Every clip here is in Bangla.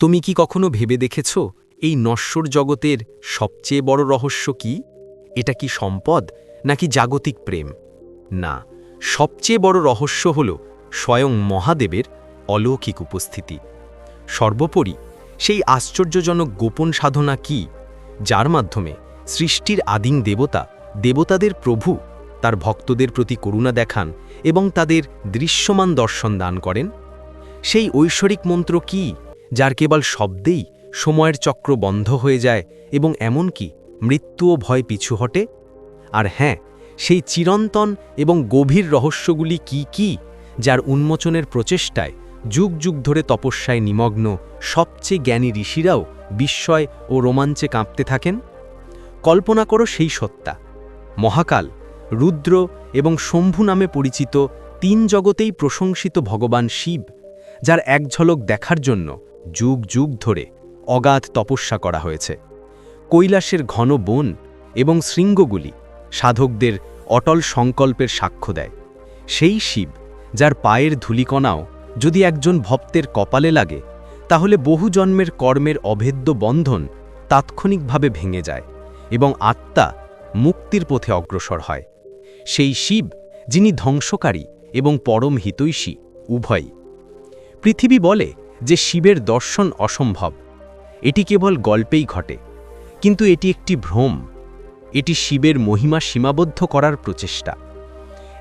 তুমি কি কখনো ভেবে দেখেছ এই নশ্বর জগতের সবচেয়ে বড় রহস্য কি? এটা কি সম্পদ নাকি জাগতিক প্রেম? না, সবচেয়ে বড় রহস্য হল স্বয়ং মহাদেবের অলৌকিক উপস্থিতি। সর্বোপরি, সেই আশ্চর্যজনক গোপন সাধনা কি, যার মাধ্যমে সৃষ্টির আদিম দেবতা, দেবতাদের প্রভু, তার ভক্তদের প্রতি করুণা দেখান এবং তাদের দৃশ্যমান দর্শন দান করেন? সেই ঐশ্বরিক মন্ত্র কি যার কেবল শব্দেই সময়ের চক্র বন্ধ হয়ে যায় এবং এমনকি মৃত্যু ও ভয় পিছু হটে? আর হ্যাঁ সেই চিরন্তন এবং গভীর রহস্যগুলি কি কি যার উন্মোচনের প্রচেষ্টায় যুগ যুগ ধরে তপস্যায় নিমগ্ন সবচেয়ে জ্ঞানী ঋষিরাও বিস্ময় ও রোমাঞ্চে কাঁপতে থাকেন? কল্পনা করো সেই সত্তা। মহাকাল, রুদ্র এবং শম্ভু নামে পরিচিত তিন জগতেই প্রশংসিত ভগবান শিব, যার এক ঝলক দেখার জন্য যুগ যুগ ধরে অগাধ তপস্যা করা হয়েছে। কৈলাসের ঘন বন এবং শৃঙ্গগুলি সাধকদের অটল সংকল্পের সাক্ষ্য দেয়। সেই শিব, যার পায়ের ধুলিকণাও যদি একজন ভক্তের কপালে লাগে, তাহলে বহু জন্মের কর্মের অভেদ্য বন্ধন তাৎক্ষণিকভাবে ভেঙে যায় এবং আত্মা মুক্তির পথে অগ্রসর হয়। সেই শিব, যিনি ধ্বংসকারী এবং পরম হিতৈষী, উভয়ই। পৃথিবী বলে যে শিবের দর্শন অসম্ভব। এটি কেবল গল্পেই ঘটে, কিন্তু এটি একটি ভ্রম। এটি শিবের মহিমা সীমাবদ্ধ করার প্রচেষ্টা।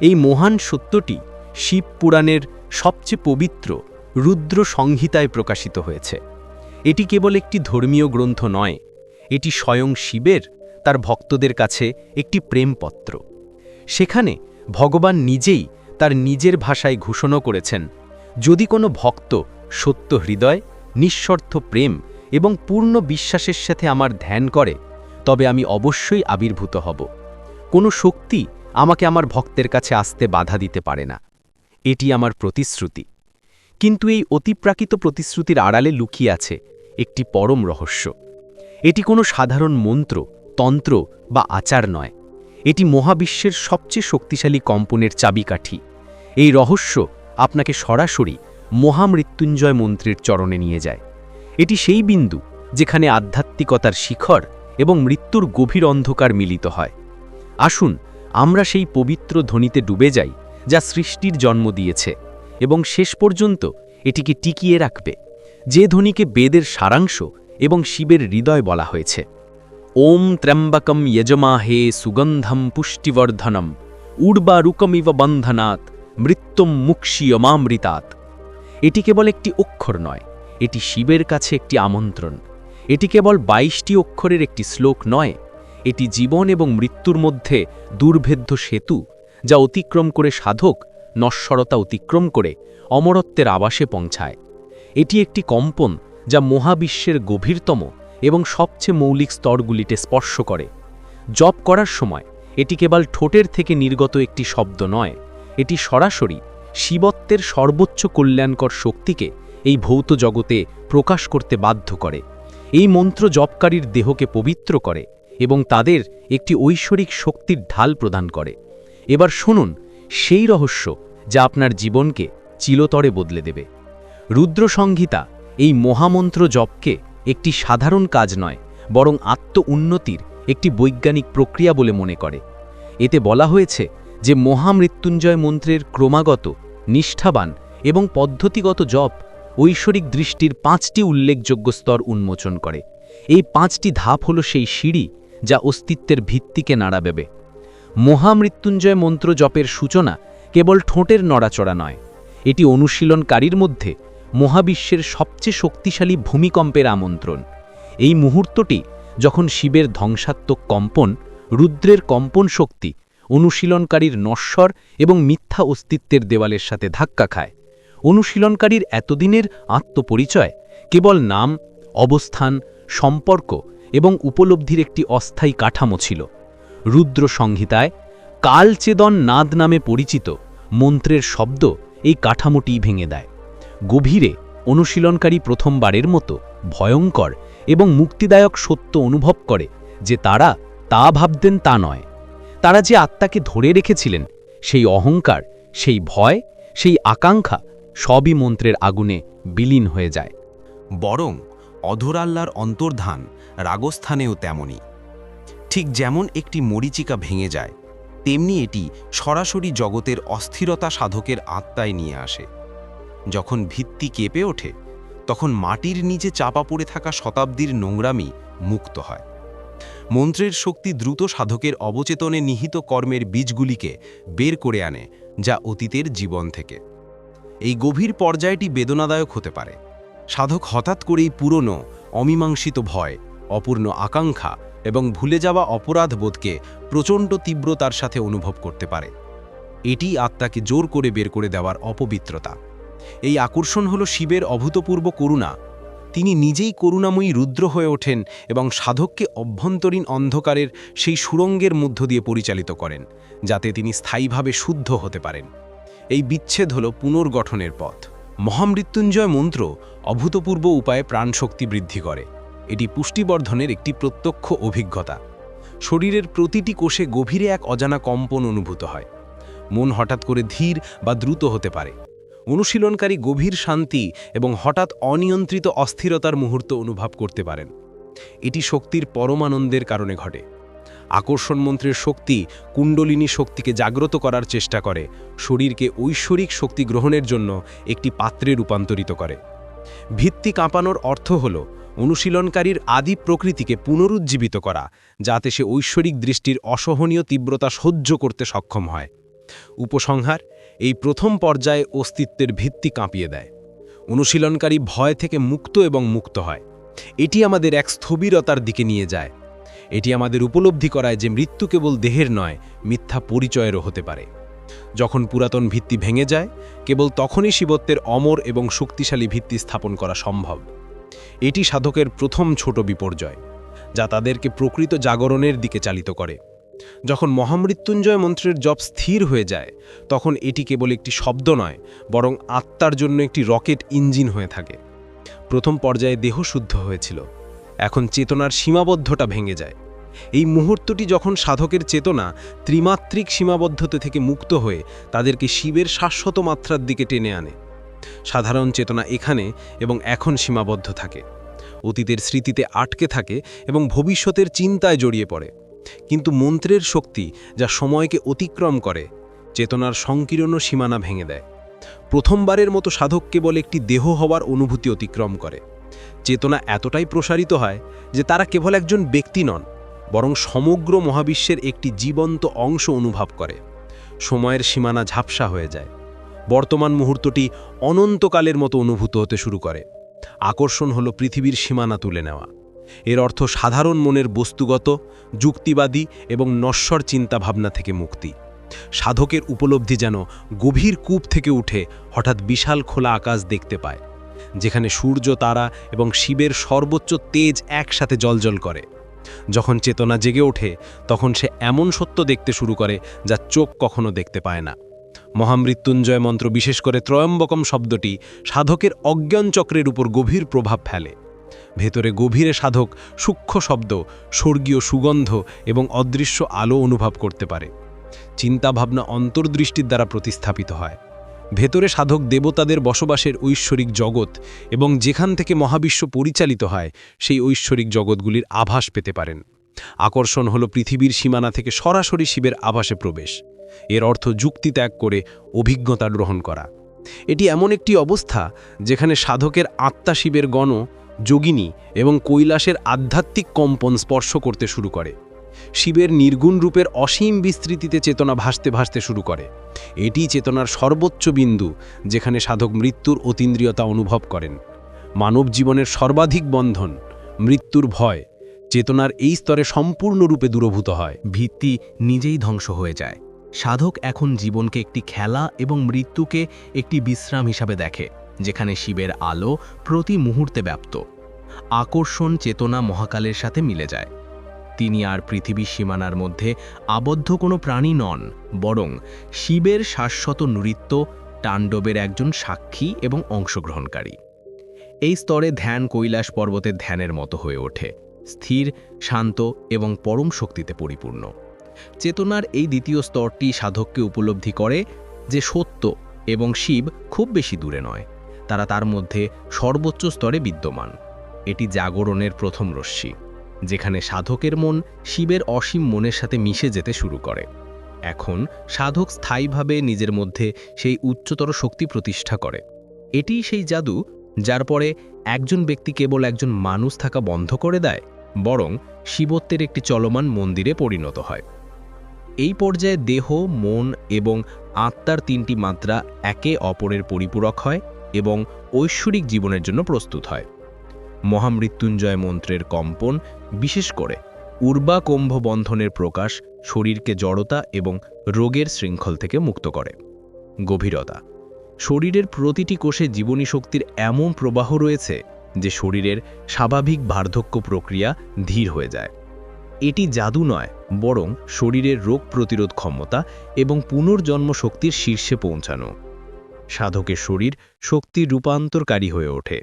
এই মহান সত্যটি শিব পুরাণের সবচেয়ে পবিত্র রুদ্র সংহিতায় প্রকাশিত হয়েছে। এটি কেবল একটি ধর্মীয় গ্রন্থ নয়, এটি স্বয়ং শিবের, তার ভক্তদের কাছে একটি প্রেমপত্র। সেখানে ভগবান নিজেই তার নিজের ভাষায় ঘোষণা করেছেন, যদি কোনো ভক্ত সত্য হৃদয় নিঃস্বার্থ প্রেম এবং পূর্ণ বিশ্বাসের সাথে আমার ধ্যান করে, তবে আমি অবশ্যই আবির্ভূত হব। কোনো শক্তি আমাকে আমার ভক্তের কাছে আসতে বাধা দিতে পারে না। এটি আমার প্রতিশ্রুতি। কিন্তু এই অতিপ্রাকৃত প্রতিশ্রুতির আড়ালে লুকিয়ে আছে একটি পরম রহস্য। এটি কোনো সাধারণ মন্ত্র, তন্ত্র বা আচার নয়। এটি মহাবিশ্বের সবচেয়ে শক্তিশালী কম্পনের চাবিকাঠি। এই রহস্য আপনাকে সরাসরি মহামৃত্যুঞ্জয় মন্ত্রের চরণে নিয়ে যায়। এটি সেই বিন্দু যেখানে আধ্যাত্মিকতার শিখর এবং মৃত্যুর গভীর অন্ধকার মিলিত হয়। আসুন, আমরা সেই পবিত্র ধ্বনিতে ডুবে যাই, যা সৃষ্টির জন্ম দিয়েছে এবং শেষ পর্যন্ত এটিকে টিকিয়ে রাখবে, যে ধ্বনিকে বেদের সারাংশ এবং শিবের হৃদয় বলা হয়েছে। ওম ত্র্যম্বকম যজমাহে সুগন্ধম পুষ্টিবর্ধনম, উর্বারুকমিব বন্ধনাৎ মৃত্যুম মুক্ষিয়মামৃতাৎ এটি কেবল একটি অক্ষর নয়, এটি শিবের কাছে একটি আমন্ত্রণ। এটি কেবল বাইশটি অক্ষরের একটি শ্লোক নয়, এটি জীবন এবং মৃত্যুর মধ্যে দুর্ভেদ্য সেতু, যা অতিক্রম করে সাধক নশ্বরতা অতিক্রম করে অমরত্বের আবাসে পৌঁছায়। এটি একটি কম্পন যা মহাবিশ্বের গভীরতম এবং সবচেয়ে মৌলিক স্তরগুলিতে স্পর্শ করে। জপ করার সময় এটি কেবল ঠোঁটের থেকে নির্গত একটি শব্দ নয়, এটি সরাসরি শিবত্বের সর্বোচ্চ কল্যাণকর শক্তিকে এই ভৌত জগতে প্রকাশ করতে বাধ্য করে। এই মন্ত্র জপকারীর দেহকে পবিত্র করে এবং তাদের একটি ঐশ্বরিক শক্তির ঢাল প্রদান করে। এবার শুনুন, সেই রহস্য যা আপনার জীবনকে চিলতরে বদলে দেবে। রুদ্র সংহিতা এই মহামন্ত্র জপকে একটি সাধারণ কাজ নয়, বরং আত্ম উন্নতির একটি বৈজ্ঞানিক প্রক্রিয়া বলে মনে করে। এতে বলা হয়েছে যে মহামৃত্যুঞ্জয় মন্ত্রের ক্রমাগত, নিষ্ঠাবান এবং পদ্ধতিগত জপ ঐশ্বরিক দৃষ্টির পাঁচটি উল্লেখযোগ্য স্তর উন্মোচন করে। এই পাঁচটি ধাপ হল সেই সিঁড়ি যা অস্তিত্বের ভিত্তিকে নাড়াবেবে। মহামৃত্যুঞ্জয় মন্ত্র জপের সূচনা কেবল ঠোঁটের নড়াচড়া নয়, এটি অনুশীলনকারীর মধ্যে মহাবিশ্বের সবচেয়ে শক্তিশালী ভূমিকম্পের আমন্ত্রণ। এই মুহূর্তটি যখন শিবের ধ্বংসাত্মক কম্পন, রুদ্রের কম্পন শক্তি অনুশীলনকারীর নশ্বর এবং মিথ্যা অস্তিত্বের দেওয়ালের সাথে ধাক্কা খায়। অনুশীলনকারীর এতদিনের আত্মপরিচয় কেবল নাম, অবস্থান, সম্পর্ক এবং উপলব্ধির একটি অস্থায়ী কাঠামো ছিল। রুদ্র সংহিতায়, কালচেদন নাদ নামে পরিচিত মন্ত্রের শব্দ এই কাঠামোটি ভেঙে দেয়। গভীরে অনুশীলনকারী প্রথমবারের মতো ভয়ঙ্কর এবং মুক্তিদায়ক সত্য অনুভব করে যে তারা তা ভাবতেন তা নয়। তারা যে আত্মাকে ধরে রেখেছিলেন, সেই অহংকার, সেই ভয়, সেই আকাঙ্ক্ষা সবই মন্ত্রের আগুনে বিলীন হয়ে যায়। বরং অধরাল্লার অন্তর্ধান রাগস্থানেও তেমনই। ঠিক যেমন একটি মরিচিকা ভেঙে যায়, তেমনি এটি সরাসরি জগতের অস্থিরতা সাধকের আত্মায় নিয়ে আসে। যখন ভিত্তি কেঁপে ওঠে, তখন মাটির নিচে চাপা পড়ে থাকা শতাব্দীর নোংরামি মুক্ত হয়। মন্ত্রের শক্তি দ্রুত সাধকের অবচেতনে নিহিত কর্মের বীজগুলিকে বের করে আনে, যা অতীতের জীবন থেকে। এই গভীর পর্যায়টি বেদনাদায়ক হতে পারে। সাধক হঠাৎ করেই পুরনো, অমীমাংসিত ভয়, অপূর্ণ আকাঙ্ক্ষা এবং ভুলে যাওয়া অপরাধ বোধকে প্রচণ্ড তীব্রতার সাথে অনুভব করতে পারে। এটি আত্মাকে জোর করে বের করে দেওয়ার অপবিত্রতা। এই আকর্ষণ হল শিবের অভূতপূর্ব করুণা তিনি নিজেই করুণাময়ী রুদ্র হয়ে ওঠেন এবং সাধককে অভ্যন্তরীণ অন্ধকারের সেই সুরঙ্গের মধ্য দিয়ে পরিচালিত করেন, যাতে তিনি স্থায়ীভাবে শুদ্ধ হতে পারেন। এই বিচ্ছেদ হল পুনর্গঠনের পথ। মহামৃত্যুঞ্জয় মন্ত্র অভূতপূর্ব উপায়ে প্রাণশক্তি বৃদ্ধি করে। এটি পুষ্টিবর্ধনের একটি প্রত্যক্ষ অভিজ্ঞতা। শরীরের প্রতিটি কোষে গভীরে এক অজানা কম্পন অনুভূত হয়। মন হঠাৎ করে ধীর বা দ্রুত হতে পারে। অনুশীলনকারী গভীর শান্তি এবং হঠাৎ অনিয়ন্ত্রিত অস্থিরতার মুহূর্ত অনুভব করতে পারেন। এটি শক্তির পরমানন্দের কারণে ঘটে। আকর্ষণ মন্ত্রের শক্তি কুণ্ডলিনী শক্তিকে জাগ্রত করার চেষ্টা করে, শরীরকে ঐশ্বরিক শক্তি গ্রহণের জন্য একটি পাত্রে রূপান্তরিত করে। ভিত্তি কাঁপানোর অর্থ হল অনুশীলনকারীর আদি প্রকৃতিকে পুনরুজ্জীবিত করা, যাতে সে ঐশ্বরিক দৃষ্টির অসহনীয় তীব্রতা সহ্য করতে সক্ষম হয়। উপসংহার এই প্রথম পর্যায়ে অস্তিত্বের ভিত্তি কাঁপিয়ে দেয়। অনুশীলনকারী ভয় থেকে মুক্ত এবং মুক্ত হয়। এটি আমাদের এক স্থবিরতার দিকে নিয়ে যায়। এটি আমাদের উপলব্ধি করায় যে মৃত্যু কেবল দেহের নয়, মিথ্যা পরিচয়েরও হতে পারে। যখন পুরাতন ভিত্তি ভেঙে যায়, কেবল তখনই শিবত্বের অমর এবং শক্তিশালী ভিত্তি স্থাপন করা সম্ভব। এটি সাধকের প্রথম ছোট বিপর্যয়, যা তাদেরকে প্রকৃত জাগরণের দিকে চালিত করে। যখন মহামৃত্যুঞ্জয় মন্ত্রের জপ স্থির হয়ে যায়, তখন এটি কেবল একটি শব্দ নয়, বরং আত্মার জন্য একটি রকেট ইঞ্জিন হয়ে থাকে। প্রথম পর্যায়ে দেহ শুদ্ধ হয়েছিল। এখন চেতনার সীমাবদ্ধতা ভেঙে যায়। এই মুহূর্তটি যখন সাধকের চেতনা ত্রিমাত্রিক সীমাবদ্ধতা থেকে মুক্ত হয়ে তাদেরকে শিবের শাশ্বত মাত্রার দিকে টেনে আনে। সাধারণ চেতনা এখানে এবং এখন সীমাবদ্ধ থাকে। অতীতের স্মৃতিতে আটকে থাকে এবং ভবিষ্যতের চিন্তায় জড়িয়ে পড়ে। কিন্তু মন্ত্রের শক্তি যা সময়কে অতিক্রম করে, চেতনার সংকীর্ণ সীমানা ভেঙে দেয়। প্রথমবারের মতো সাধক কেবল একটি দেহ হওয়ার অনুভূতি অতিক্রম করে। চেতনা এতটাই প্রসারিত হয় যে তারা কেবল একজন ব্যক্তি নন, বরং সমগ্র মহাবিশ্বের একটি জীবন্ত অংশ অনুভব করে। সময়ের সীমানা ঝাপসা হয়ে যায়। বর্তমান মুহূর্তটি অনন্তকালের মতো অনুভূত হতে শুরু করে। আকর্ষণ হলো পৃথিবীর সীমানা তুলে নেওয়া। এর অর্থ সাধারণ মনের বস্তুগত, যুক্তিবাদী এবং নশ্বর চিন্তাভাবনা থেকে মুক্তি। সাধকের উপলব্ধি যেন গভীর কূপ থেকে উঠে হঠাৎ বিশাল খোলা আকাশ দেখতে পায়, যেখানে সূর্য, তারা এবং শিবের সর্বোচ্চ তেজ একসাথে জলজল করে। যখন চেতনা জেগে ওঠে, তখন সে এমন সত্য দেখতে শুরু করে যা চোখ কখনো দেখতে পায় না। মহামৃত্যুঞ্জয় মন্ত্র বিশেষ করে ত্রয়ম্বকম শব্দটি সাধকের অজ্ঞান চক্রের উপর গভীর প্রভাব ফেলে। ভেতরে গভীরে সাধক সূক্ষ্ম শব্দ, স্বর্গীয় সুগন্ধ এবং অদৃশ্য আলো অনুভব করতে পারে। চিন্তাভাবনা অন্তর্দৃষ্টির দ্বারা প্রতিস্থাপিত হয়। ভেতরে সাধক দেবতাদের বসবাসের ঐশ্বরিক জগৎ এবং যেখান থেকে মহাবিশ্ব পরিচালিত হয়, সেই ঐশ্বরিক জগৎগুলির আভাস পেতে পারেন। আকর্ষণ হল পৃথিবীর সীমানা থেকে সরাসরি শিবের আভাসে প্রবেশ। এর অর্থ যুক্তি ত্যাগ করে অভিজ্ঞতা গ্রহণ করা। এটি এমন একটি অবস্থা যেখানে সাধকের আত্মা শিবের গণ যোগিনী এবং কৈলাসের আধ্যাত্মিক কম্পন স্পর্শ করতে শুরু করে। শিবের নির্গুণ রূপের অসীম বিস্তৃতিতে চেতনা ভাসতে ভাসতে শুরু করে। এটি চেতনার সর্বোচ্চ বিন্দু, যেখানে সাধক মৃত্যুর অতীন্দ্রিয়তা অনুভব করেন। মানব জীবনের সর্বাধিক বন্ধন, মৃত্যুর ভয়, চেতনার এই স্তরে সম্পূর্ণরূপে দূরভূত হয়। ভিত্তি নিজেই ধ্বংস হয়ে যায়। সাধক এখন জীবনকে একটি খেলা এবং মৃত্যুকে একটি বিশ্রাম হিসাবে দেখে। যেখানে শিবের আলো প্রতি মুহূর্তে ব্যাপ্ত। আকর্ষণ চেতনা মহাকালের সাথে মিলে যায়। তিনি আর পৃথিবীর সীমানার মধ্যে আবদ্ধ কোনো প্রাণী নন, বরং শিবের শাশ্বত নৃত্য, তাণ্ডবের একজন সাক্ষী এবং অংশগ্রহণকারী। এই স্তরে ধ্যান কৈলাস পর্বতের ধ্যানের মতো হয়ে ওঠে, স্থির, শান্ত এবং পরম শক্তিতে পরিপূর্ণ। চেতনার এই দ্বিতীয় স্তরটি সাধককে উপলব্ধি করে যে সত্য এবং শিব খুব বেশি দূরে নয়। তারা তার মধ্যে সর্বোচ্চ স্তরে বিদ্যমান। এটি জাগরণের প্রথম রশ্মি, যেখানে সাধকের মন শিবের অসীম মনের সাথে মিশে যেতে শুরু করে। এখন সাধক স্থায়ীভাবে নিজের মধ্যে সেই উচ্চতর শক্তি প্রতিষ্ঠা করে। এটিই সেই জাদু যার পরে একজন ব্যক্তি কেবল একজন মানুষ থাকা বন্ধ করে দেয়, বরং শিবত্বের একটি চলমান মন্দিরে পরিণত হয়। এই পর্যায়ে দেহ, মন এবং আত্মার তিনটি মাত্রা একে অপরের পরিপূরক হয়। এবং ঐশ্বরিক জীবনের জন্য প্রস্তুত হয়। মহামৃত্যুঞ্জয় মন্ত্রের কম্পন, বিশেষ করে উর্বা কুম্ভ বন্ধনের প্রকাশ শরীরকে জড়তা এবং রোগের শৃঙ্খল থেকে মুক্ত করে। গভীরতা, শরীরের প্রতিটি কোষে জীবনী শক্তির এমন প্রবাহ রয়েছে যে শরীরের স্বাভাবিক বার্ধক্য প্রক্রিয়া ধীর হয়ে যায়। এটি জাদু নয়, বরং শরীরের রোগ প্রতিরোধ ক্ষমতা এবং পুনর্জন্ম শক্তির শীর্ষে পৌঁছানো। সাধকের শরীর শক্তির রূপান্তরকারী হয়ে ওঠে।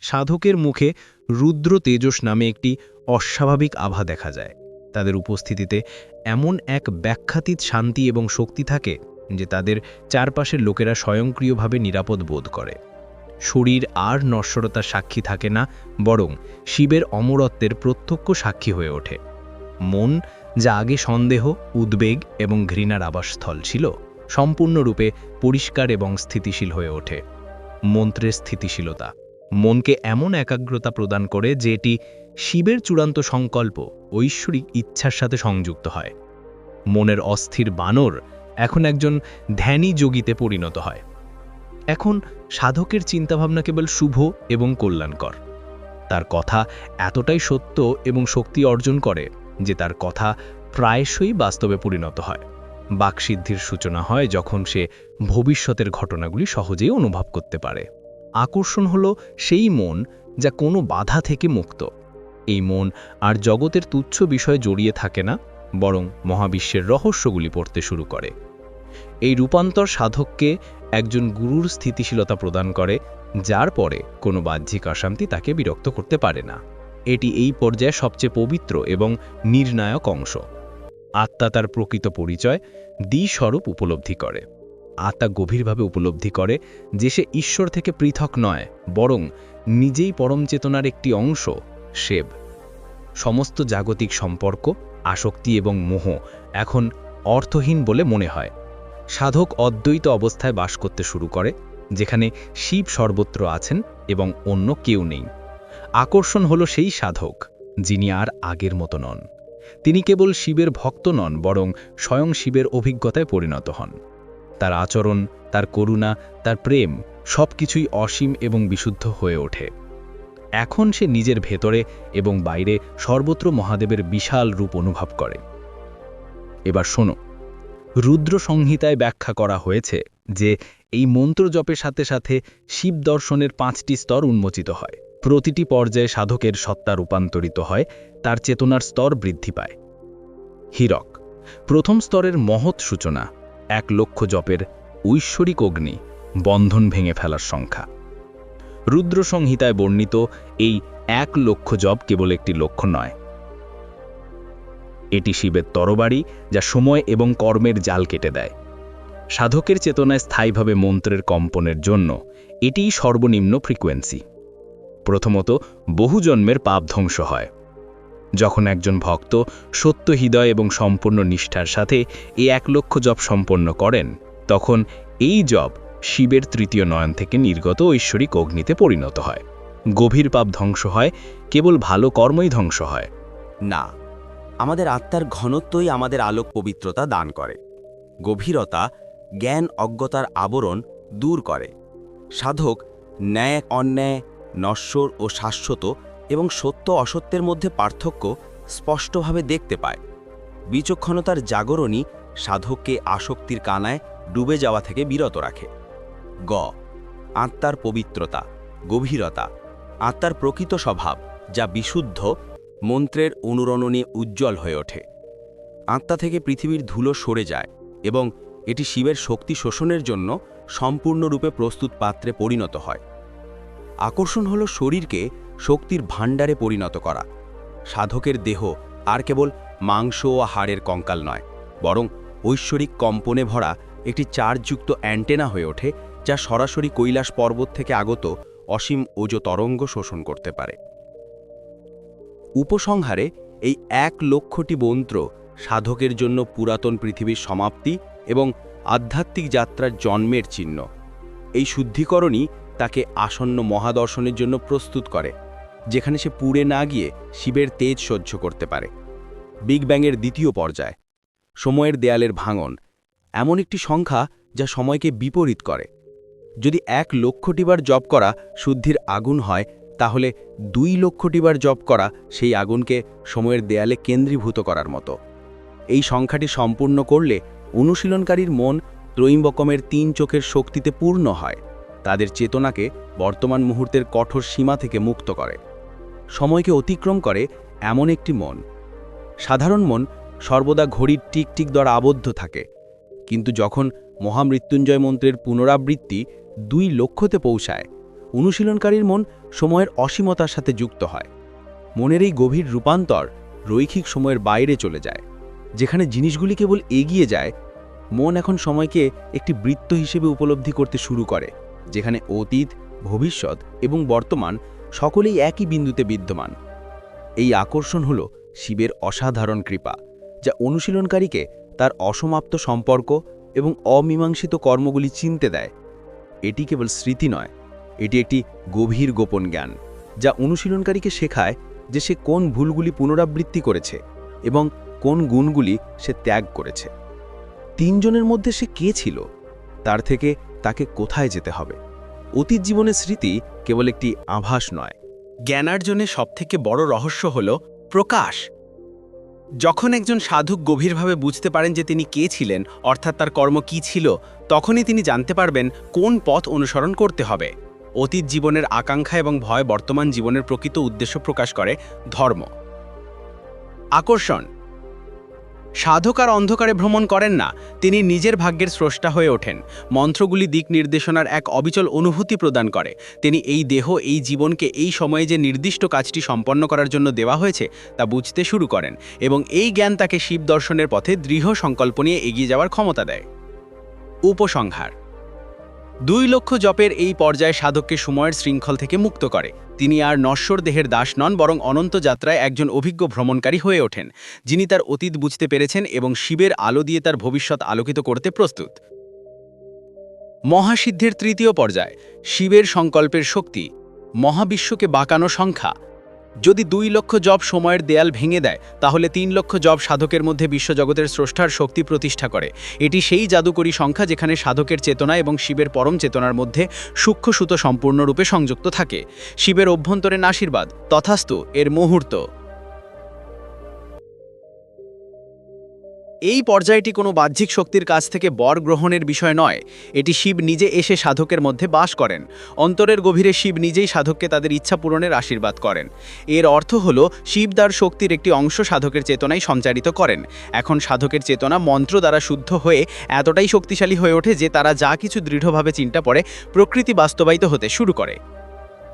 সাধকের মুখে রুদ্র তেজস নামে একটি অস্বাভাবিক আভা দেখা যায়। তাদের উপস্থিতিতে এমন এক ব্যাখ্যাতীত শান্তি এবং শক্তি থাকে যে তাদের চারপাশের লোকেরা স্বয়ংক্রিয়ভাবে নিরাপদ বোধ করে। শরীর আর নশ্বরতার সাক্ষী থাকে না, বরং শিবের অমরত্বের প্রত্যক্ষ সাক্ষী হয়ে ওঠে। মন, যা আগে সন্দেহ, উদ্বেগ এবং ঘৃণার আবাসস্থল ছিল সম্পূর্ণরূপে পরিষ্কার এবং স্থিতিশীল হয়ে ওঠে। মন্ত্রের স্থিতিশীলতা। মনকে এমন একাগ্রতা প্রদান করে যে এটি শিবের চূড়ান্ত সংকল্প, ঐশ্বরিক ইচ্ছার সাথে সংযুক্ত হয়। মনের অস্থির বানর এখন একজন ধ্যানী যোগীতে পরিণত হয়। এখন সাধকের চিন্তাভাবনা কেবল শুভ এবং কল্যাণকর। তার কথা এতটাই সত্য এবং শক্তি অর্জন করে যে তার কথা প্রায়শই বাস্তবে পরিণত হয়। বাকসিদ্ধির সূচনা হয় যখন সে ভবিষ্যতের ঘটনাগুলি সহজেই অনুভব করতে পারে। আকর্ষণ হল সেই মন যা কোনো বাধা থেকে মুক্ত। এই মন আর জগতের তুচ্ছ বিষয়ে জড়িয়ে থাকে না, বরং মহাবিশ্বের রহস্যগুলি পড়তে শুরু করে। এই রূপান্তর সাধককে একজন গুরুর স্থিতিশীলতা প্রদান করে, যার পরে কোনো বাহ্যিক অশান্তি তাকে বিরক্ত করতে পারে না। এটি এই পর্যায়ে সবচেয়ে পবিত্র এবং নির্ণায়ক অংশ। আত্মা তার প্রকৃত পরিচয় দ্বিস্বরূপ উপলব্ধি করে। আত্মা গভীরভাবে উপলব্ধি করে যে সে ঈশ্বর থেকে পৃথক নয়, বরং নিজেই পরম চেতনার একটি অংশ, সেব। সমস্ত জাগতিক সম্পর্ক, আসক্তি এবং মোহ এখন অর্থহীন বলে মনে হয়। সাধক অদ্বৈত অবস্থায় বাস করতে শুরু করে, যেখানে শিব সর্বত্র আছেন এবং অন্য কেউ নেই। আকর্ষণ হল সেই সাধক, যিনি আর আগের মতো নন। তিনি কেবল শিবের ভক্ত নন, বরং স্বয়ং শিবের অভিজ্ঞতায় পরিণত হন। তার আচরণ, তার করুণা, তার প্রেম সবকিছুই অসীম এবং বিশুদ্ধ হয়ে ওঠে। এখন সে নিজের ভেতরে এবং বাইরে সর্বত্র মহাদেবের বিশাল রূপ অনুভব করে। এবার শোনো, রুদ্র সংহিতায় ব্যাখ্যা করা হয়েছে যে এই মন্ত্র জপের সাথে সাথে শিব দর্শনের পাঁচটি স্তর উন্মোচিত হয়। প্রতিটি পর্যায়ে সাধকের সত্তা রূপান্তরিত হয়, তার চেতনার স্তর বৃদ্ধি পায়। হীরক, প্রথম স্তরের মহৎ সূচনা, এক লক্ষ জপের ঐশ্বরিক অগ্নি, বন্ধন ভেঙে ফেলার সংখ্যা। রুদ্র সংহিতায় বর্ণিত এই এক লক্ষ জপ কেবল একটি লক্ষ্য নয়। এটি শিবের তরবারি যা সময় এবং কর্মের জাল কেটে দেয়। সাধকের চেতনায় স্থায়ীভাবে মন্ত্রের কম্পনের জন্য এটিই সর্বনিম্ন ফ্রিকোয়েন্সি। প্রথমত বহু জন্মের পাপ ধ্বংস হয়। যখন একজন ভক্ত সত্য হৃদয় এবং সম্পূর্ণ নিষ্ঠার সাথে এই এক লক্ষ জপ সম্পন্ন করেন, তখন এই জপ শিবের তৃতীয় নয়ন থেকে নির্গত ঐশ্বরিক অগ্নিতে পরিণত হয়। গভীর পাপ ধ্বংস হয়, কেবল ভালো কর্মই ধ্বংস হয়। না, আমাদের আত্মার ঘনত্বই আমাদের আলোক পবিত্রতা দান করে। গভীরতা জ্ঞান অজ্ঞতার আবরণ দূর করে। সাধক ন্যায় অন্যায় নশ্বর ও শাশ্বত এবং সত্য অসত্যের মধ্যে পার্থক্য স্পষ্টভাবে দেখতে পায়। বিচক্ষণতার জাগরণই সাধককে আসক্তির কানায় ডুবে যাওয়া থেকে বিরত রাখে। গ, আত্মার পবিত্রতা, গভীরতা। আত্মার প্রকৃত স্বভাব, যা বিশুদ্ধ, মন্ত্রের অনুরণনে উজ্জ্বল হয়ে ওঠে। আত্মা থেকে পৃথিবীর ধুলো সরে যায় এবং এটি শিবের শক্তি শোষণের জন্য সম্পূর্ণরূপে প্রস্তুত পাত্রে পরিণত হয়। আকর্ষণ হল শরীরকে শক্তির ভাণ্ডারে পরিণত করা। সাধকের দেহ আর কেবল মাংস ও হাড়ের কঙ্কাল নয়, বরং ঐশ্বরিক কম্পনে ভরা একটি চার্জযুক্ত অ্যান্টেনা হয়ে ওঠে, যা সরাসরি কৈলাস পর্বত থেকে আগত অসীম ওজ তরঙ্গ শোষণ করতে পারে। উপসংহারে, এই এক লক্ষটি মন্ত্র সাধকের জন্য পুরাতন পৃথিবীর সমাপ্তি এবং আধ্যাত্মিক যাত্রার জন্মের চিহ্ন। এই শুদ্ধিকরণই তাকে আসন্ন মহাদর্শনের জন্য প্রস্তুত করে, যেখানে সে পুড়ে না গিয়ে শিবের তেজ সহ্য করতে পারে। বিগ ব্যাংয়ের দ্বিতীয় পর্যায়, সময়ের দেয়ালের ভাঙন, এমন একটি সংখ্যা যা সময়কে বিপরীত করে। যদি এক লক্ষটিবার জপ করা শুদ্ধির আগুন হয়, তাহলে দুই লক্ষটিবার জপ করা সেই আগুনকে সময়ের দেয়ালে কেন্দ্রীভূত করার মতো। এই সংখ্যাটি সম্পূর্ণ করলে অনুশীলনকারীর মন ত্রয়ীম্বকমের তিন চোখের শক্তিতে পূর্ণ হয়। তাদের চেতনাকে বর্তমান মুহূর্তের কঠোর সীমা থেকে মুক্ত করে। সময়কে অতিক্রম করে এমন একটি মন। সাধারণ মন সর্বদা ঘড়ির টিকটিক দ্বারা আবদ্ধ থাকে। কিন্তু যখন মহামৃত্যুঞ্জয় মন্ত্রের পুনরাবৃত্তি দুই লক্ষ্যতে পৌঁছায়, অনুশীলনকারীর মন সময়ের অসীমতার সাথে যুক্ত হয়। মনের এই গভীর রূপান্তর রৈখিক সময়ের বাইরে চলে যায়, যেখানে জিনিসগুলি কেবল এগিয়ে যায়। মন এখন সময়কে একটি বৃত্ত হিসেবে উপলব্ধি করতে শুরু করে। যেখানে অতীত, ভবিষ্যৎ এবং বর্তমান সকলেই একই বিন্দুতে বিদ্যমান। এই আকর্ষণ হল শিবের অসাধারণ কৃপা, যা অনুশীলনকারীকে তার অসমাপ্ত সম্পর্ক এবং অমীমাংসিত কর্মগুলি চিনতে দেয়। এটি কেবল স্মৃতি নয়, এটি একটি গভীর গোপন জ্ঞান, যা অনুশীলনকারীকে শেখায় যে সে কোন ভুলগুলি পুনরাবৃত্তি করেছে এবং কোন গুণগুলি সে ত্যাগ করেছে। তিনজনের মধ্যে সে কে ছিল? তার থেকে তাকে কোথায় যেতে হবে? অতীত জীবনের স্মৃতি কেবল একটি আভাস নয়। জ্ঞানার্জনের সবথেকে বড় রহস্য হল প্রকাশ। যখন একজন সাধক গভীরভাবে বুঝতে পারেন যে তিনি কে ছিলেন, অর্থাৎ তার কর্ম কি ছিল, তখনই তিনি জানতে পারবেন কোন পথ অনুসরণ করতে হবে। অতীত জীবনের আকাঙ্ক্ষা এবং ভয় বর্তমান জীবনের প্রকৃত উদ্দেশ্য প্রকাশ করে ধর্ম। আকর্ষণ। সাধক আর অন্ধকারে ভ্রমণ করেন না, তিনি নিজের ভাগ্যের স্রষ্টা হয়ে ওঠেন। মন্ত্রগুলি দিক নির্দেশনার এক অবিচল অনুভূতি প্রদান করে। তিনি এই দেহ, এই জীবনকে এই সময়ে যে নির্দিষ্ট কাজটি সম্পন্ন করার জন্য দেওয়া হয়েছে, তা বুঝতে শুরু করেন এবং এই জ্ঞান তাকে শিব দর্শনের পথে দৃঢ় সংকল্প নিয়ে এগিয়ে যাওয়ার ক্ষমতা দেয়। উপসংহার দুই লক্ষ জপের এই পর্যায়ে সাধককে সময়ের শৃঙ্খল থেকে মুক্ত করে। তিনি আর নশ্বর দেহের দাস নন, বরং অনন্ত যাত্রায় একজন অভিজ্ঞ ভ্রমণকারী হয়ে ওঠেন, যিনি তার অতীত বুঝতে পেরেছেন এবং শিবের আলো দিয়ে তার ভবিষ্যৎ আলোকিত করতে প্রস্তুত। মহাসিদ্ধের তৃতীয় পর্যায়, শিবের সংকল্পের শক্তি, মহাবিশ্বকে বাঁকানো সংখ্যা। যদি দুই লক্ষ জব সময়ের দেয়াল ভেঙে দেয়, তাহলে তিন লক্ষ জব সাধকের মধ্যে বিশ্বজগতের স্রষ্টার শক্তি প্রতিষ্ঠা করে। এটি সেই জাদুকরী সংখ্যা যেখানে সাধকের চেতনা এবং শিবের পরম চেতনার মধ্যে সূক্ষ্ম সুতো সম্পূর্ণরূপে সংযুক্ত থাকে। শিবের অভ্যন্তরীণ আশীর্বাদ, তথাস্তু এর মুহূর্ত। এই পর্যায়টি কোনো বাহ্যিক শক্তির কাছ থেকে বর গ্রহণের বিষয় নয়। এটি শিব নিজে এসে সাধকের মধ্যে বাস করেন। অন্তরের গভীরে শিব নিজেই সাধককে তাদের ইচ্ছা পূরণের আশীর্বাদ করেন। এর অর্থ হল, শিব তার শক্তির একটি অংশ সাধকের চেতনায় সঞ্চারিত করেন। এখন সাধকের চেতনা মন্ত্র দ্বারা শুদ্ধ হয়ে এতটাই শক্তিশালী হয়ে ওঠে যে তারা যা কিছু দৃঢ়ভাবে চিন্তা পড়ে প্রকৃতি বাস্তবায়িত হতে শুরু করে।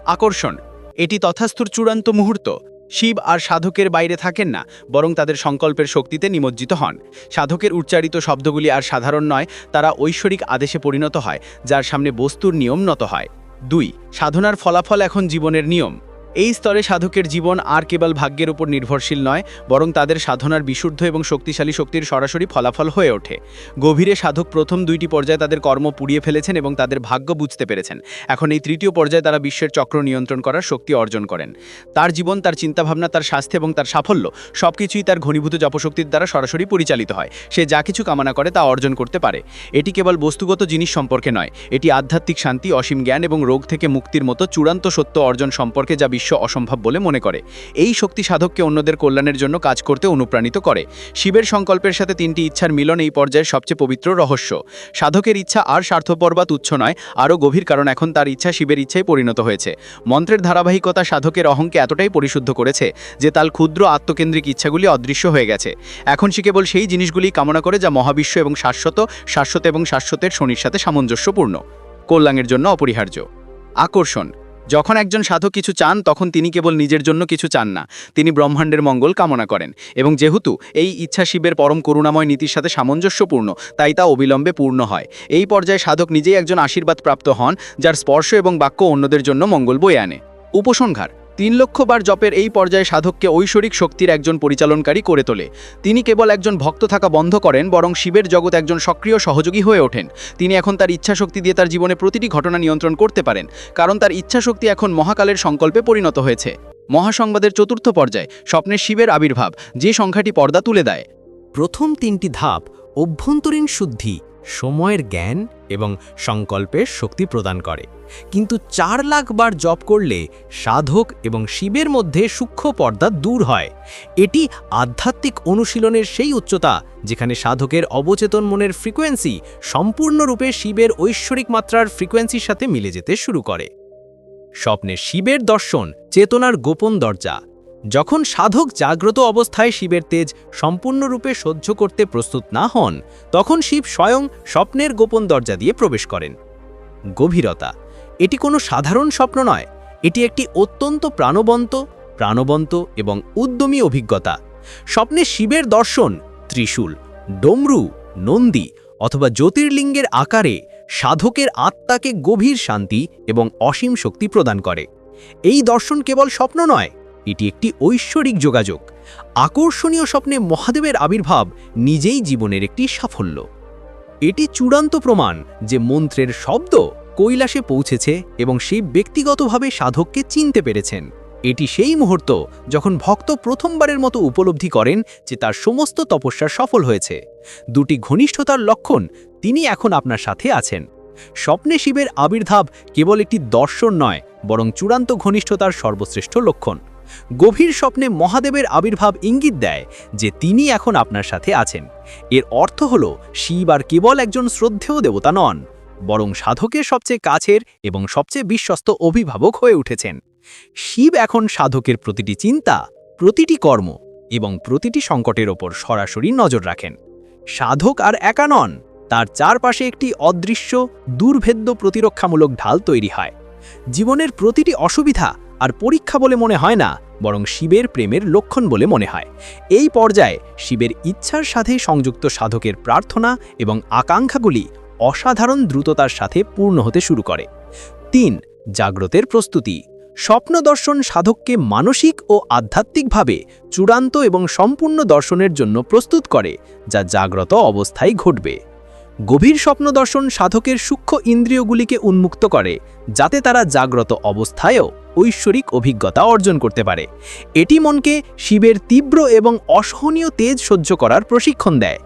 আকর্ষণ, এটি তথাস্থুর চূড়ান্ত মুহূর্ত। শিব আর সাধকের বাইরে থাকেন না, বরং তাদের সংকল্পের শক্তিতে নিমজ্জিত হন। সাধকের উচ্চারিত শব্দগুলি আর সাধারণ নয়, তারা ঐশ্বরিক আদেশে পরিণত হয়, যার সামনে বস্তুর নিয়ম নত হয়। দুই, সাধনার ফলাফল এখন জীবনের নিয়ম। এই স্তরে সাধকের জীবন আর কেবল ভাগ্যের উপর নির্ভরশীল নয়, বরং তাদের সাধনার বিশুদ্ধ এবং শক্তিশালী শক্তির সরাসরি ফলাফল হয়ে ওঠে। গভীরে সাধক প্রথম দুইটি পর্যায়ে তাদের কর্ম পুড়িয়ে ফেলেছেন এবং তাদের ভাগ্য বুঝতে পেরেছেন। এখন এই তৃতীয় পর্যায়ে তারা বিশ্বের চক্র নিয়ন্ত্রণ করার শক্তি অর্জন করেন। তার জীবন, তার চিন্তাভাবনা, তার স্বাস্থ্য এবং তার সাফল্য সবকিছুই তার ঘনীভূত জপশক্তির দ্বারা সরাসরি পরিচালিত হয়। সে যা কিছু কামনা করে তা অর্জন করতে পারে। এটি কেবল বস্তুগত জিনিস সম্পর্কে নয়, এটি আধ্যাত্মিক শান্তি, অসীম জ্ঞান এবং রোগ থেকে মুক্তির মতো চূড়ান্ত সত্য অর্জন সম্পর্কে যা অসম্ভব বলে মনে করে। এই শক্তি সাধককে অন্যদের কল্যাণের জন্য কাজ করতে অনুপ্রাণিত করে। শিবের সংকল্পের সাথে তিনটি ইচ্ছার মিলন এই পর্যায়ের সবচেয়ে পবিত্র রহস্য। সাধকের ইচ্ছা আর স্বার্থপর বা তুচ্ছ নয়, আরও গভীর কারণ এখন তার ইচ্ছা শিবের ইচ্ছায় পরিণত হয়েছে। মন্ত্রের ধারাবাহিকতা সাধকের অহংকে এতটাই পরিশুদ্ধ করেছে যে তার ক্ষুদ্র আত্মকেন্দ্রিক ইচ্ছাগুলি অদৃশ্য হয়ে গেছে। এখন সে কেবল সেই জিনিসগুলি কামনা করে যা মহাবিশ্ব এবং শাশ্বত শাশ্বত এবং শাশ্বতের শনির সাথে সামঞ্জস্যপূর্ণ। কল্যাণের জন্য অপরিহার্য। আকর্ষণ। যখন একজন সাধক কিছু চান, তখন তিনি কেবল নিজের জন্য কিছু চান না। তিনি ব্রহ্মাণ্ডের মঙ্গল কামনা করেন এবং যেহেতু এই ইচ্ছা শিবের পরম করুণাময় নীতির সাথে সামঞ্জস্যপূর্ণ, তাই তা অবিলম্বে পূর্ণ হয়। এই পর্যায়ে সাধক নিজেই একজন আশীর্বাদ প্রাপ্ত হন, যার স্পর্শ এবং বাক্য অন্যদের জন্য মঙ্গল বয়ে আনে। উপসংহার তিন লক্ষ বার জপের এই পর্যায়ে সাধককে ঐশ্বরিক শক্তির একজন পরিচালনকারী করে তোলে। তিনি কেবল একজন ভক্ত থাকা বন্ধ করেন, বরং শিবের জগৎ একজন সক্রিয় সহযোগী হয়ে ওঠেন। তিনি এখন তার ইচ্ছাশক্তি দিয়ে তার জীবনে প্রতিটি ঘটনা নিয়ন্ত্রণ করতে পারেন, কারণ তার ইচ্ছাশক্তি এখন মহাকালের সংকল্পে পরিণত হয়েছে। মহাসংবাদের চতুর্থ পর্যায়ে, স্বপ্নের শিবের আবির্ভাব, যে সংখ্যাটি পর্দা তুলে দেয়। প্রথম তিনটি ধাপ, অভ্যন্তরীণ শুদ্ধি, সময়ের জ্ঞান এবং সংকল্পের শক্তি প্রদান করে। কিন্তু চার লাখ বার জপ করলে সাধক এবং শিবের মধ্যে সূক্ষ্ম পর্দা দূর হয়। এটি আধ্যাত্মিক অনুশীলনের সেই উচ্চতা যেখানে সাধকের অবচেতন মনের ফ্রিকোয়েন্সি সম্পূর্ণরূপে শিবের ঐশ্বরিক মাত্রার ফ্রিকোয়েন্সির সাথে মিলে যেতে শুরু করে। স্বপ্নে শিবের দর্শন চেতনার গোপন দরজা। যখন সাধক জাগ্রত অবস্থায় শিবের তেজ সম্পূর্ণরূপে সহ্য করতে প্রস্তুত না হন, তখন শিব স্বয়ং স্বপ্নের গোপন দরজা দিয়ে প্রবেশ করেন। গভীরতা এটি কোনো সাধারণ স্বপ্ন নয়। এটি একটি অত্যন্ত প্রাণবন্ত প্রাণবন্ত এবং উদ্যমী অভিজ্ঞতা। স্বপ্নে শিবের দর্শন, ত্রিশূল, ডমরু, নন্দী অথবা জ্যোতির্লিঙ্গের আকারে সাধকের আত্মাকে গভীর শান্তি এবং অসীম শক্তি প্রদান করে। এই দর্শন কেবল স্বপ্ন নয়, এটি একটি ঐশ্বরিক যোগাযোগ। আকর্ষণীয় স্বপ্নে মহাদেবের আবির্ভাব নিজেই জীবনের একটি সাফল্য। এটি চূড়ান্ত প্রমাণ যে মন্ত্রের শব্দ কৈলাসে পৌঁছেছে এবং সেই ব্যক্তিগতভাবে সাধককে চিনতে পেরেছেন। এটি সেই মুহূর্ত যখন ভক্ত প্রথমবারের মতো উপলব্ধি করেন যে তার সমস্ত তপস্যা সফল হয়েছে। দুটি ঘনিষ্ঠতার লক্ষণ তিনি এখন আপনার সাথে আছেন। স্বপ্নে শিবের আবির্ভাব কেবল একটি দর্শন নয়, বরং চূড়ান্ত ঘনিষ্ঠতার সর্বশ্রেষ্ঠ লক্ষণ। গভীর স্বপ্নে মহাদেবের আবির্ভাব ইঙ্গিত দেয় যে তিনি এখন আপনার সাথে আছেন। এর অর্থ হল, শিব আর কেবল একজন শ্রদ্ধেয় দেবতা নন। বরং সাধকের সবচেয়ে কাছের এবং সবচেয়ে বিশ্বস্ত অভিভাবক হয়ে উঠেছেন। শিব এখন সাধকের প্রতিটি চিন্তা, প্রতিটি কর্ম এবং প্রতিটি সংকটের ওপর সরাসরি নজর রাখেন। সাধক আর একা নন, তার চারপাশে একটি অদৃশ্য, দুর্ভেদ্য প্রতিরক্ষামূলক ঢাল তৈরি হয়। জীবনের প্রতিটি অসুবিধা আর পরীক্ষা বলে মনে হয় না, বরং শিবের প্রেমের লক্ষণ বলে মনে হয়। এই পর্যায়ে শিবের ইচ্ছার সাথে সংযুক্ত সাধকের প্রার্থনা এবং আকাঙ্ক্ষাগুলি অসাধারণ দ্রুততার সাথে পূর্ণ হতে শুরু করে। তিন, জাগ্রতের প্রস্তুতি। স্বপ্ন দর্শন সাধককে মানসিক ও আধ্যাত্মিকভাবে চূড়ান্ত এবং সম্পূর্ণ দর্শনের জন্য প্রস্তুত করে, যা জাগ্রত অবস্থায় ঘটবে। গভীর স্বপ্ন দর্শন সাধকের সূক্ষ্ম ইন্দ্রিয়গুলিকে উন্মুক্ত করে, যাতে তারা জাগ্রত অবস্থায়ও ঐশ্বরিক অভিজ্ঞতা অর্জন করতে পারে। এটি মনকে শিবের তীব্র এবং অসহনীয় তেজ সহ্য করার প্রশিক্ষণ দেয়।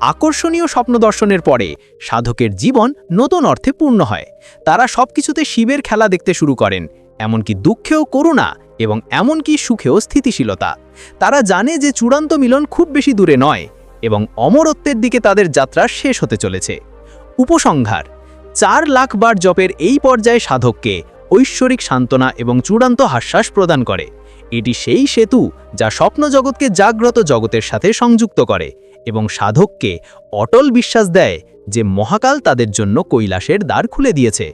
আকর্ষণীয় স্বপ্ন দর্শনের পরে সাধকের জীবন নতুন অর্থে পূর্ণ হয়। তারা সবকিছুতে শিবের খেলা দেখতে শুরু করেন, এমনকি দুঃখেও করুণা এবং এমনকি সুখেও স্থিতিশীলতা। তারা জানে যে চূড়ান্ত মিলন খুব বেশি দূরে নয়। এবং অমরত্বের দিকে তাদের যাত্রা শেষ হতে চলেছে। উপসংহার, চার লাখ বার জপের এই পর্যায়ে সাধককে ঐশ্বরিক সান্ত্বনা এবং চূড়ান্ত হাস্যাস প্রদান করে। এটি সেই সেতু যা স্বপ্ন জগৎকে জাগ্রত জগতের সাথে সংযুক্ত করে এবং সাধককে অটল বিশ্বাস দেয় যে মহাকাল তাদের জন্য কৈলাসের দ্বার খুলে দিয়েছে।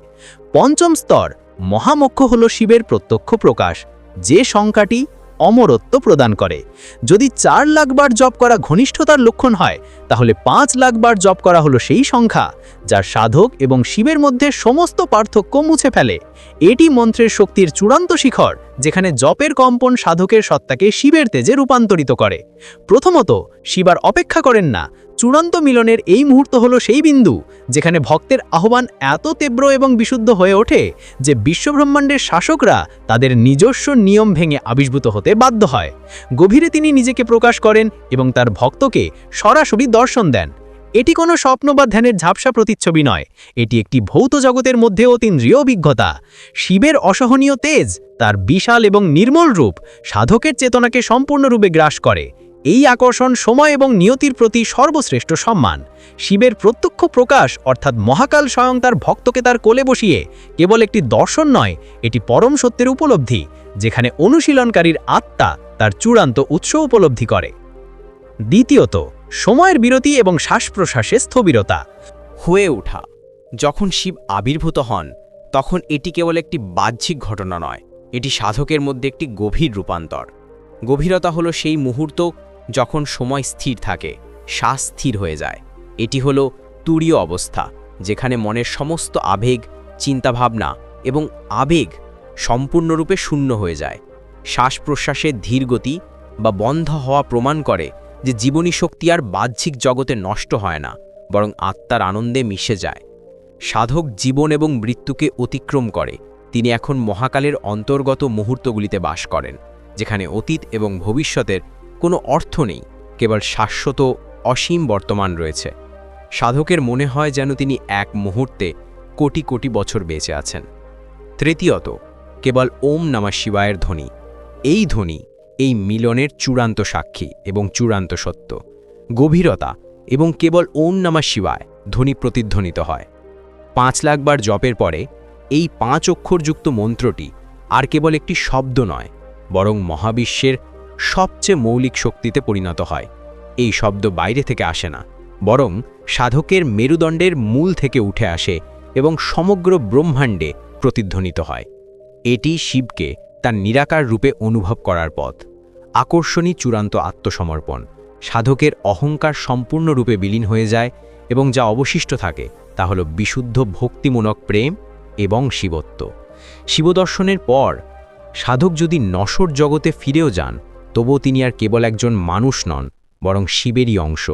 পঞ্চম স্তর, মহামক্ষ হল শিবের প্রত্যক্ষ প্রকাশ। যে সংখ্যাটি অমরত্ব প্রদান করে। যদি চার লাখবার জপ করা ঘনিষ্ঠতার লক্ষণ হয়, তাহলে পাঁচ লাখবার জপ করা হলো সেই সংখ্যা যা সাধক এবং শিবের মধ্যে সমস্ত পার্থক্য মুছে ফেলে। এটি মন্ত্রের শক্তির চূড়ান্ত শিখর, যেখানে জপের কম্পন সাধকের সত্তাকে শিবের তেজে রূপান্তরিত করে। প্রথমত, শিবার অপেক্ষা করেন না চূড়ান্ত মিলনের এই মুহূর্ত হলো সেই বিন্দু, যেখানে ভক্তের আহ্বান এত তীব্র এবং বিশুদ্ধ হয়ে ওঠে যে বিশ্বব্রহ্মাণ্ডের শাসকরা তাদের নিজস্ব নিয়ম ভেঙে আবির্ভূত হতে বাধ্য হয়। গভীরে তিনি নিজেকে প্রকাশ করেন এবং তার ভক্তকে সরাসরি দর্শন দেন। এটি কোনো স্বপ্ন বা ধ্যানের ঝাপসা প্রতিচ্ছবি নয়, এটি একটি ভৌত জগতের মধ্যে অতীন্দ্রিয় অভিজ্ঞতা। শিবের অসহনীয় তেজ তার বিশাল এবং নির্মল রূপ সাধকের চেতনাকে সম্পূর্ণরূপে গ্রাস করে। এই আকর্ষণ সময় এবং নিয়তির প্রতি সর্বশ্রেষ্ঠ সম্মান। শিবের প্রত্যক্ষ প্রকাশ, অর্থাৎ মহাকাল স্বয়ং তার ভক্তকে তার কোলে বসিয়ে, কেবল একটি দর্শন নয়, এটি পরম সত্যের উপলব্ধি, যেখানে অনুশীলনকারীর আত্মা তার চূড়ান্ত উৎস উপলব্ধি করে। দ্বিতীয়ত, সময়ের বিরতি এবং শ্বাস প্রশ্বাসে স্থবিরতা। হয়ে ওঠা। যখন শিব আবির্ভূত হন, তখন এটি কেবল একটি বাহ্যিক ঘটনা নয়, এটি সাধকের মধ্যে একটি গভীর রূপান্তর। গভীরতা হলো সেই মুহূর্ত যখন সময় স্থির থাকে, শ্বাস স্থির হয়ে যায়। এটি হলো তুরীয় অবস্থা, যেখানে মনের সমস্ত আবেগ, চিন্তাভাবনা এবং আবেগ সম্পূর্ণরূপে শূন্য হয়ে যায়। শ্বাস প্রশ্বাসের ধীর গতি বা বন্ধ হওয়া প্রমাণ করে যে জীবনী শক্তি আর বাহ্যিক জগতে নষ্ট হয় না, বরং আত্মার আনন্দে মিশে যায়। সাধক জীবন এবং মৃত্যুকে অতিক্রম করে। তিনি এখন মহাকালের অন্তর্গত মুহূর্তগুলিতে বাস করেন, যেখানে অতীত এবং ভবিষ্যতের কোনো অর্থ নেই, কেবল শাশ্বত অসীম বর্তমান রয়েছে। সাধকের মনে হয় যেন তিনি এক মুহূর্তে কোটি কোটি বছর বেঁচে আছেন। তৃতীয়ত, কেবল ওম নমঃ শিবায়ের ধ্বনি। এই ধ্বনি এই মিলনের চূড়ান্ত সাক্ষী এবং চূড়ান্ত সত্য। গভীরতা এবং কেবল ওম নামা শিবায় ধ্বনি প্রতিধ্বনিত হয়। পাঁচ লাখবার জপের পরে এই পাঁচ অক্ষরযুক্ত মন্ত্রটি আর কেবল একটি শব্দ নয়, বরং মহাবিশ্বের সবচেয়ে মৌলিক শক্তিতে পরিণত হয়। এই শব্দ বাইরে থেকে আসে না, বরং সাধকের মেরুদণ্ডের মূল থেকে উঠে আসে এবং সমগ্র ব্রহ্মাণ্ডে প্রতিধ্বনিত হয়। এটি শিবকে তার নিরাকার রূপে অনুভব করার পথ। আকর্ষণী চূড়ান্ত আত্মসমর্পণ। সাধকের অহংকার সম্পূর্ণরূপে বিলীন হয়ে যায় এবং যা অবশিষ্ট থাকে তা হল বিশুদ্ধ ভক্তিমূলক প্রেম এবং শিবত্ব। শিবদর্শনের পর সাধক যদি নশর জগতে ফিরেও যান তবুও তিনি আর কেবল একজন মানুষ নন, বরং শিবেরই অংশ।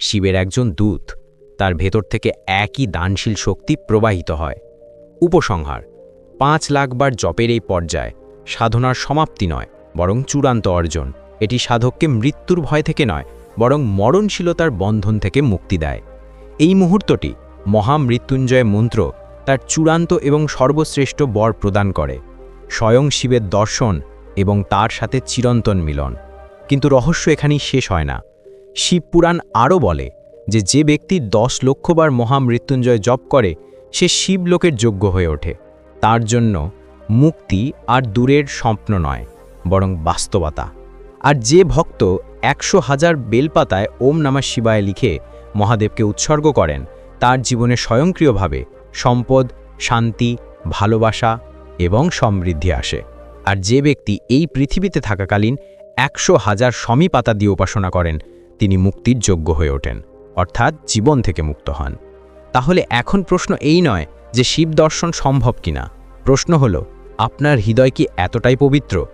শিবের একজন দূত। তার ভেতর থেকে একই দানশীল শক্তি প্রবাহিত হয়। উপসংহার। পাঁচ লাখবার জপের এই পর্যায় সাধনার সমাপ্তি নয়, বরং চূড়ান্ত অর্জন। এটি সাধককে মৃত্যুর ভয় থেকে নয়, বরং মরণশীলতার বন্ধন থেকে মুক্তি দেয়। এই মুহূর্তটি মহামৃত্যুঞ্জয় মন্ত্র তার চূড়ান্ত এবং সর্বশ্রেষ্ঠ বর প্রদান করে। স্বয়ং শিবের দর্শন এবং তার সাথে চিরন্তন মিলন। কিন্তু রহস্য এখানেই শেষ হয় না। শিবপুরাণ আরও বলে যে যে ব্যক্তি দশ লক্ষবার মহামৃত্যুঞ্জয় জপ করে, সে শিবলোকের যোগ্য হয়ে ওঠে। তার জন্য মুক্তি আর দূরের স্বপ্ন নয়, বরং বাস্তবতা। আর যে ভক্ত একশো হাজার বেলপাতায় ওম নমঃ শিবায় লিখে মহাদেবকে উৎসর্গ করেন, তার জীবনে স্বয়ংক্রিয়ভাবে সম্পদ, শান্তি, ভালোবাসা এবং সমৃদ্ধি আসে। আর যে ব্যক্তি এই পৃথিবীতে থাকাকালীন একশো হাজার সমী পাতা দিয়ে উপাসনা করেন, তিনি মুক্তির যোগ্য হয়ে ওঠেন, অর্থাৎ জীবন থেকে মুক্ত হন। তাহলে এখন প্রশ্ন এই নয় যে শিব দর্শন সম্ভব কিনা। প্রশ্ন হল, আপনার হৃদয় কি এতটাই পবিত্র?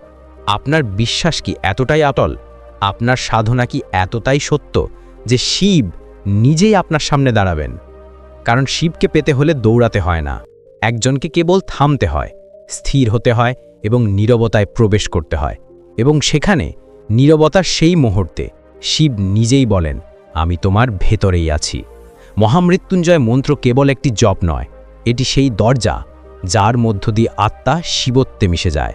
আপনার বিশ্বাস কি এতটাই অটল আপনার সাধনা কি এতটাই সত্য যে শিব নিজেই আপনার সামনে দাঁড়াবেন? কারণ শিবকে পেতে হলে দৌড়াতে হয় না। একজনকে কেবল থামতে হয়, স্থির হতে হয় এবং নীরবতায় প্রবেশ করতে হয়। এবং সেখানে নীরবতার সেই মুহূর্তে শিব নিজেই বলেন, আমি তোমার ভেতরেই আছি। মহামৃত্যুঞ্জয় মন্ত্র কেবল একটি জপ নয়, এটি সেই দরজা যার মধ্য দিয়ে আত্মা শিবত্বে মিশে যায়।